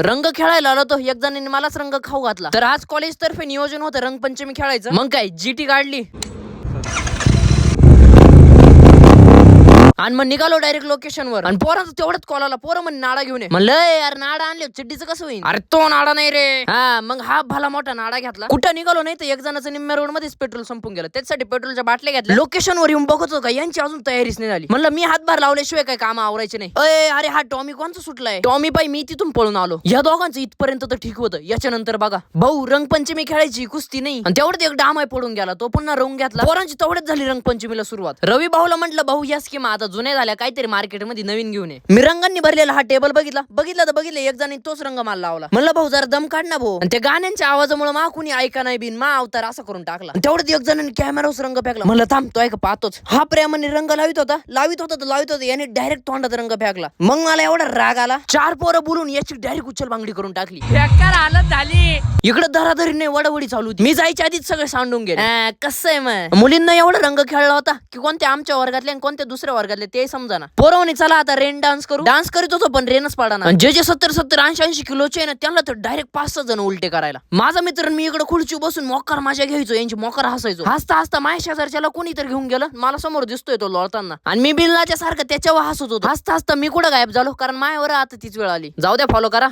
रंग खेळायला आलो तो एक जणांनी मलाच रंग खाऊ घातला. तर आज कॉलेज तर्फे नियोजन होतं रंगपंचमी खेळायचं. मग काय जीटी काढली. आणि मग निघालो डायरेक्ट लोकेशन वर. आणि पोराचं तेवढंच कॉल आला. पोरं म्हणे नाडा घेऊन ये. म्हणलं "ए, यार नाडा आणले चिड्डीचं कसं होईल अरे तो नाडा नाही रे. हा मग हा भला मोठा नाडा घेतला. कुठं निघालो नाही तर एक जणाचं निम्म्या रोड मध्येच पेट्रोल संपून गेलं. त्याच्यासाठी पेट्रोलच्या बाटल्या घेतल्या. लोकेशन वर येऊन बघत होतो का? यांची अजून तयारीच नाही झाली. म्हणलं मी हातभार लावल्याशिवाय काय काम आवरायचे नाही. अय अरे हा टॉमी कोणचा सुटलाय? टॉमी पाई मी तिथून पळून आलो. या दोघांचं इथपर्यंत तर ठीक होतं. याच्यानंतर बघा. भाऊ रंगपंचमी खेळायची कुस्ती नाही. आणि तेवढ्यात एक डाम आहे पडून गेला. तो पुन्हा रंग घेतला. पोरांची तेवढ्याच झाली रंगपंचमीला सुरुवात. रवी भाऊला म्हटलं भाऊ या स्कीमा आता जुन्या झाल्या काहीतरी मार्केटमध्ये नवीन घेऊन ये. मी रंगांनी भरलेला हा टेबल बघितला. बघितला तर बघितलं एक जणी तोच रंग मला लावला. म्हणलं भाऊ जरा दम काढ ना भाऊ. आणि त्या गाण्यांच्या आवाजामुळे मा कुणी ऐका नाही बिन मा अवतार असं करून टाकला. तेवढ्यात एक जणांनी कॅमेरावर रंग फेकला. म्हणलं थांब तो ऐका पाहतोच. हा प्रेमाने रंग लावित होता. लावित होता तर लावित होता. याने डायरेक्ट तोंडात रंग फेकला. मग मला एवढा राग आला. चार पोरं बोलून याची डायरेक्ट उचल बांगडी करून टाकली. हालत झाली. इकडे धराधरीने वडवडी चालू होती. मी जायच्या आधीच सगळे सांडून गेले. कसं आहे मग? मुलींना एवढा रंग खेळला होता की कोणत्या आमच्या वर्गातले आणि कोणत्या दुसऱ्या वर्गातले ते समजा ना पोरवणी चला आता रेन डान्स करू. डान्स करीत होतो पण रेनच पाडा ना जे जे सत्तर सत्तर ऐंशी ऐंशी किलोचे ना त्यांना तर डायरेक्ट पाच सहा जण उलटे करायला. माझा मित्र मी इकडे खुर्ची बसून मोकार माझ्या घ्यायचो यांची मोकार हसायचो. हसता हसता माझ्या शेजारच्याला कोणी तर घेऊन गेलं. मला समोर दिसतोय तो लोळताना. आणि मी बिल्लाच्या सारखं त्याच्यावर हसत होतो. हसता हसता मी कुठं गायब झालो? कारण माझ्यावर आता तीच वेळ आली. जाऊ द्या फॉलो करा.